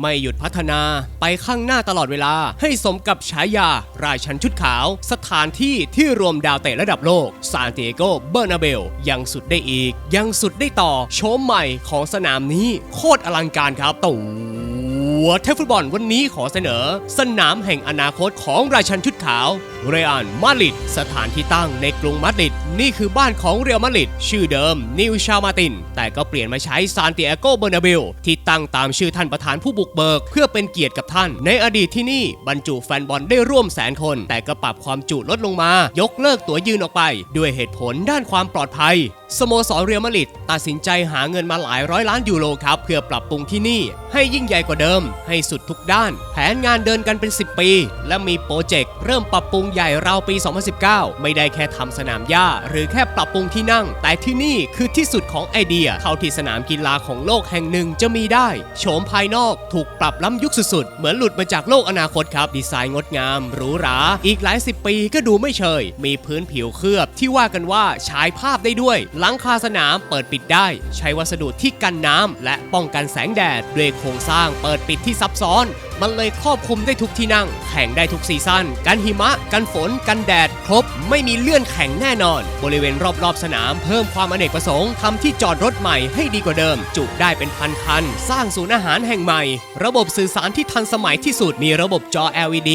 ไม่หยุดพัฒนาไปข้างหน้าตลอดเวลา ให้สมกับฉายา ราชันชุดขาว สถานที่ที่รวมดาวเตะระดับโลกซานติเอโกเบอร์นาเบล ยังสุดได้อีก ยังสุดได้ต่อโฉมใหม่ของสนามนี้โคตรอลังการครับตู่หัวเทฟุตบอลวันนี้ขอเสนอ สนามแห่งอนาคตของราชันชุดขาว เรอัลมาดริดสถานที่ตั้งในกรุงมาดริดนี่คือบ้านของเรอัลมาดริดชื่อเดิมนิวชามาติน แต่ก็เปลี่ยนมาใช้ซานติเอโกเบอร์นาเบลที่ตั้งตามชื่อท่านประธานผู้บุกเบิก เพื่อเป็นเกียรติกับท่าน ในอดีตที่นี่บรรจุแฟนบอลได้ร่วมแสนคน แต่ก็ปรับความจุลดลงมา ยกเลิกตั๋วยืนออกไป ด้วยเหตุผลด้านความปลอดภัยสโมสรเรียลมาดริดตัดสินใจหาเงินมาหลายร้อยล้านยูโรครับ เพื่อปรับปรุงที่นี่ ให้ยิ่งใหญ่กว่าเดิม ให้สุดทุกด้าน แผนงานเดินกันเป็น 10 ปี และมีโปรเจกต์เริ่มปรับปรุงใหญ่ราวปี 2019 ไม่ได้แค่ทำสนามหญ้า หรือแค่ปรับปรุงที่นั่ง แต่ที่นี่คือที่สุดของไอเดียเท่าที่สนามกีฬาของโลกแห่งหนึ่งจะมีได้โฉมภายนอกถูกปรับล้ำยุคสุดๆ เหมือนหลุดมาจากโลกอนาคตครับ ดีไซน์งดงามหรูหรา อีกหลายสิบปีก็ดูไม่เชย มีพื้นผิวเคลือบที่ว่ากันว่าฉายภาพได้ด้วยหลังคาสนามเปิดปิดได้ ใช้วัสดุที่กันน้ำและป้องกันแสงแดดด้วยโครงสร้างเปิดปิดที่ซับซ้อนมันเลยครอบคลุมได้ทุกที่นั่ง แข่งได้ทุกซีซั่น กันหิมะ กันฝน กันแดด ครบ ไม่มีเลื่อนแข่งแน่นอน บริเวณรอบๆสนามเพิ่มความอเนกประสงค์ทำที่จอดรถใหม่ให้ดีกว่าเดิม จุได้เป็นพันคัน สร้างศูนย์อาหารแห่งใหม่ ระบบสื่อสารที่ทันสมัยที่สุด มีระบบจอ LED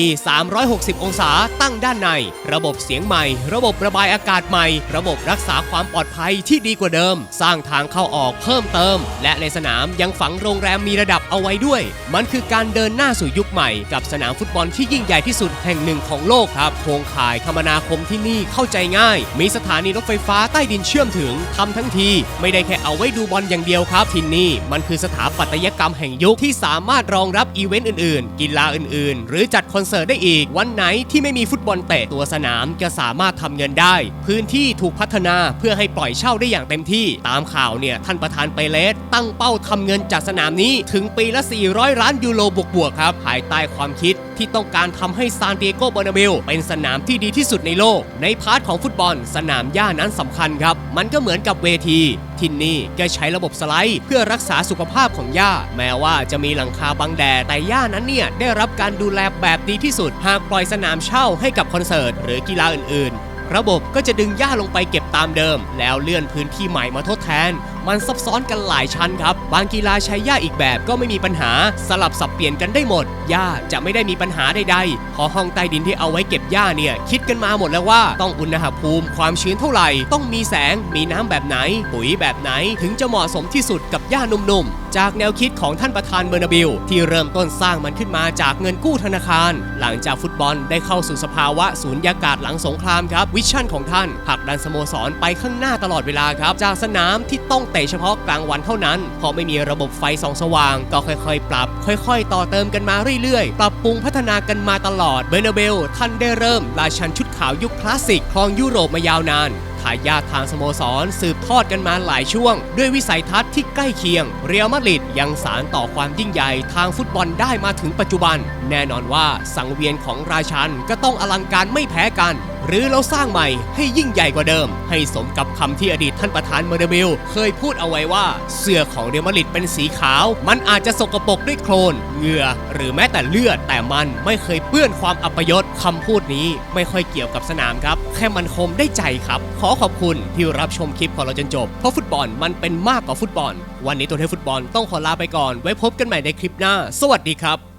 360 องศาตั้งด้านใน ระบบเสียงใหม่ ระบบระบายอากาศใหม่ ระบบรักษาความปลอดภัยที่ดีกว่าเดิม สร้างทางเข้าออกเพิ่มเติม และในสนามยังฝังโรงแรมมีระดับเอาไว้ด้วย มันคือการเดินหน้าสู่ยุคใหม่กับสนามฟุตบอลที่ยิ่งใหญ่ที่สุดแห่งหนึ่งของโลกครับโครงข่ายคมนาคมที่นี่เข้าใจง่าย มีสถานีรถไฟฟ้าใต้ดินเชื่อมถึงทำทั้งที ไม่ได้แค่เอาไว้ดูบอลอย่างเดียวครับที่นี่มันคือสถาปัตยกรรมแห่งยุคที่สามารถรองรับอีเวนต์อื่น ๆ กีฬาอื่น ๆ หรือจัดคอนเสิร์ตได้อีก วันไหนที่ไม่มีฟุตบอลเตะตัวสนามก็สามารถทำเงินได้ พื้นที่ถูกพัฒนาเพื่อให้ปล่อยเช่าได้อย่างเต็มที่ ตามข่าวเนี่ยท่านประธานเปเลสตั้งเป้าทำเงินจากสนามนี้ถึงปีละ 400 ล้านยูโรบวกๆครับ ภายใต้ความคิดที่ต้องการทำให้ซานติเอโกเบอนาเบลเป็นสนามที่ดีที่สุดในโลก ในพาร์ทของฟุตบอล สนามหญ้านั้นสำคัญครับ มันก็เหมือนกับเวที ที่นี่ก็ใช้ระบบสไลด์เพื่อรักษาสุขภาพของหญ้า แม้ว่าจะมีหลังคาบังแดดแต่หญ้านั้นเนี่ยได้รับการดูแลแบบดีที่สุด หากปล่อยสนามเช่าให้กับคอนเสิร์ตหรือกีฬาอื่น ๆ ระบบก็จะดึงหญ้าลงไปเก็บตามเดิม แล้วเลื่อนพื้นที่ใหม่มาทดแทนมันซับซ้อนกันหลายชั้นครับ บางกีฬาใช้หญ้าอีกแบบก็ไม่มีปัญหาสลับสับเปลี่ยนกันได้หมดหญ้าจะไม่ได้มีปัญหาใดๆพอห้องใต้ดินที่เอาไว้เก็บหญ้าเนี่ย คิดกันมาหมดแล้วว่าต้องอุณหภูมิความชื้นเท่าไหร่ ต้องมีแสงมีน้ำแบบไหน ปุ๋ยแบบไหนถึงจะเหมาะสมที่สุดกับหญ้านุ่มๆ จากแนวคิดของท่านประธานเบอร์นาบิลที่เริ่มต้นสร้างมันขึ้นมาจากเงินกู้ธนาคาร หลังจากฟุตบอลได้เข้าสู่สภาวะสูญญากาศหลังสงครามครับวิชั่นของท่านผลักดันสโมสรไปข้างหน้าตลอดเวลาครับจากสนามที่ต้องเตะเฉพาะกลางวันเท่านั้น พอไม่มีระบบไฟส่องสว่าง ก็ค่อยๆ ปรับ ค่อยๆ ต่อเติมกันมาเรื่อยๆ ปรับปรุงพัฒนากันมาตลอดเบอร์นเบลท่านได้เริ่มราชันชุดขาวยุคคลาสสิกครองยุโรปมายาวนานทายาททางสโมสร สืบทอดกันมาหลายช่วง ด้วยวิสัยทัศน์ที่ใกล้เคียง เรียลมาดริดยังสารต่อความยิ่งใหญ่ทางฟุตบอลได้มาถึงปัจจุบัน แน่นอนว่าสังเวียนของราชันก็ต้องอลังการไม่แพ้กัน หรือเราสร้างใหม่ให้ยิ่งใหญ่กว่าเดิม ให้สมกับคำที่อดีตท่านประธานเมอร์เดบิลเคยพูดเอาไว้ว่า เสื้อของเรอัลมาดริดเป็นสีขาว มันอาจจะสกปรกด้วยโคลนเหงื่อหรือแม้แต่เลือดแต่มันไม่เคยเปื้อนความอัปยศคำพูดนี้ไม่ค่อยเกี่ยวกับสนามครับ แค่มันคมได้ใจครับ ขอขอบคุณที่รับชมคลิปของเราจนจบ เพราะฟุตบอลมันเป็นมากกว่าฟุตบอล วันนี้ตัวเทฟุตบอลต้องขอลาไปก่อน ไว้พบกันใหม่ในคลิปหน้า สวัสดีครับ